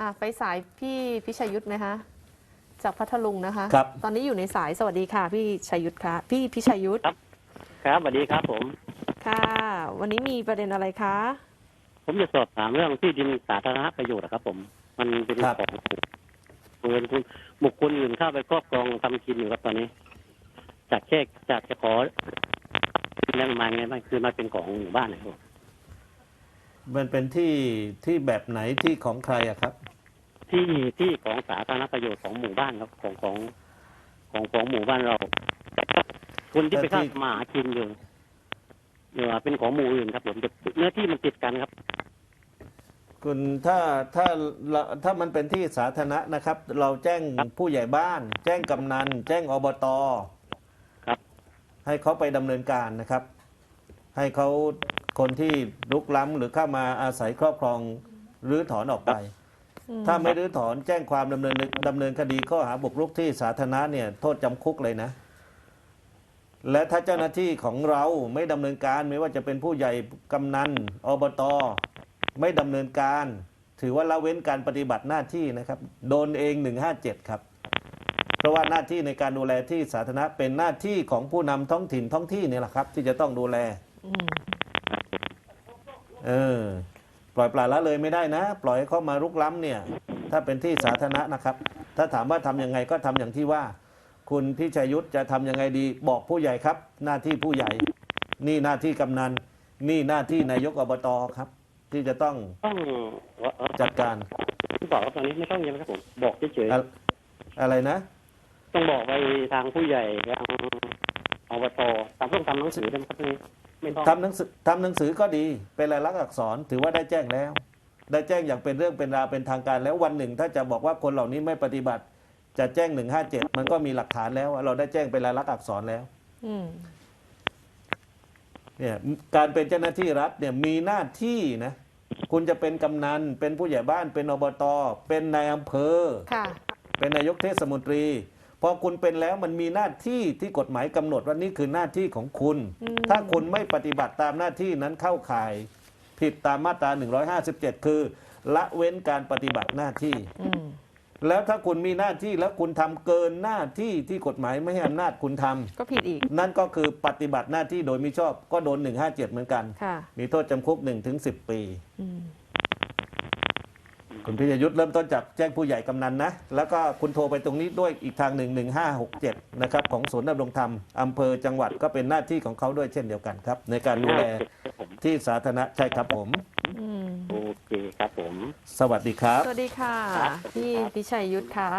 อะไปสายพี่พิชัยยุทธไหมคะ จากพัทลุงนะคะ ครับ ตอนนี้อยู่ในสายสวัสดีค่ะ พี่ชัยยุทธค่ะ พี่พิชัยยุทธครับ ครับสวัสดีครับผม ค่ะ วันนี้มีประเด็นอะไรคะ ผมจะสอบถามเรื่องที่ดินสาธารณประโยชน์อะครับ ผม มันเป็นครับ ของเงินคุณบุคคลอื่นเข้าไปครอบครองทำกินอยู่ครับตอนนี้ จากแค่จากจะขอเรื่องมาไงบ้างคือมาเป็นของหมู่บ้านนะครับผม มันเป็นที่ที่แบบไหนที่ของใครอะครับ ที่ที่ของสาธารณประโยชน์ของหมู่บ้านครับของของของของหมู่บ้านเราคนที่ไปแต่เข้าที่มาหากินอยู่เนี่ยเป็นของหมู่อื่นครับผมแต่เนื้อที่มันติดกันครับ คุณถ้าถ้าเราถ้ามันเป็นที่สาธารณะนะครับ เราแจ้งครับผู้ใหญ่บ้าน แจ้งกำนัน แจ้งอบตครับ ให้เขาไปดำเนินการนะครับ ให้เขา คนที่ลุกล้ำหรือเข้ามาอาศัยครอบครองรื้อถอนออกไปอืมถ้าไม่รื้อถอนแจ้งความดำเนินดำเนินคดีข้อหาบุกรุกที่สาธารณะเนี่ยโทษจำคุกเลยนะ และถ้าเจ้าหน้าที่ของเราไม่ดำเนินการไม่ว่าจะเป็นผู้ใหญ่กำนันอบตไม่ดำเนินการ ถือว่าละเว้นการปฏิบัติหน้าที่นะครับ โดนเอง157ครับ เพราะว่าหน้าที่ในการดูแลที่สาธารณะเป็นหน้าที่ของผู้นำท้องถิ่นท้องที่เนี่ยแหละครับ ที่จะต้องดูแลอืม เออ ปล่อยปละละเลยไม่ได้นะ ปล่อยให้เขามารุกล้ำเนี่ย ถ้าเป็นที่สาธารณะนะครับ ถ้าถามว่าทำยังไงก็ทำอย่างที่ว่า คุณพิชัยยุทธจะทำยังไงดีบอกผู้ใหญ่ครับ หน้าที่ผู้ใหญ่ นี่หน้าที่กำนันนี่หน้าที่นายกอบตครับ ที่จะต้องต้องเอ่อจัดการที่บอกว่าตอนนี้ไม่ต้องยังครับผมบอกเฉยอะอะไรนะๆต้องบอกไปทางผู้ใหญ่ทางอบตตามเพิ่งทำหนังสือได้ไหมครับตรงนี้ ไม่ต้องทำหนังสือทำหนังสือก็ดีเป็นลายลักษณ์อักษรถือว่าได้แจ้งแล้ว ได้แจ้งอย่างเป็นเรื่องเป็นราวเป็นทางการแล้ววันหนึ่ง ถ้าจะบอกว่าคนเหล่านี้ไม่ปฏิบัติ จะแจ้ง157มันก็มีหลักฐานแล้วว่าเราได้แจ้งเป็นลายลักษณ์อักษรแล้วอืมเนี่ยการเป็นเจ้าหน้าที่รัฐเนี่ยมีหน้าที่นะ คุณจะเป็นกำนัน เป็นผู้ใหญ่บ้านเป็นอบต เป็นนายอำเภอ ค่ะ เป็นนายกเทศมนตรี พอคุณเป็นแล้วมันมีหน้าที่ที่กฎหมายกำหนดว่านี่คือหน้าที่ของคุณอืมถ้าคุณไม่ปฏิบัติตามหน้าที่นั้นเข้าข่าย ผิดตามมาตรา 157 คือ ละเว้นการปฏิบัติหน้าที่อืมแล้วถ้าคุณมีหน้าที่แล้วคุณทำเกินหน้าที่ที่กฎหมายไม่ให้อำนาจคุณทำก็ผิดอีก นั่นก็คือปฏิบัติหน้าที่โดยมิชอบก็โดน 157 เหมือนกันค่ะมีโทษจำคุก1ถึง10 ปีอืม คุณพิยยุทธเริ่มต้นจากแจ้งผู้ใหญ่กำนันนะ แล้วก็คุณโทรไปตรงนี้ด้วยอีกทางหนึ่ง1567 นะครับ ของศูนย์ดำรงธรรมอำเภอจังหวัดก็เป็นหน้าที่ของเขาด้วยเช่นเดียวกันครับ ในการดูแลครับผมที่สาธารณะใช่ครับผม อืมโอเคครับผม สวัสดีครับ สวัสดีค่ะครับพี่พิชัยยุทธค่ะ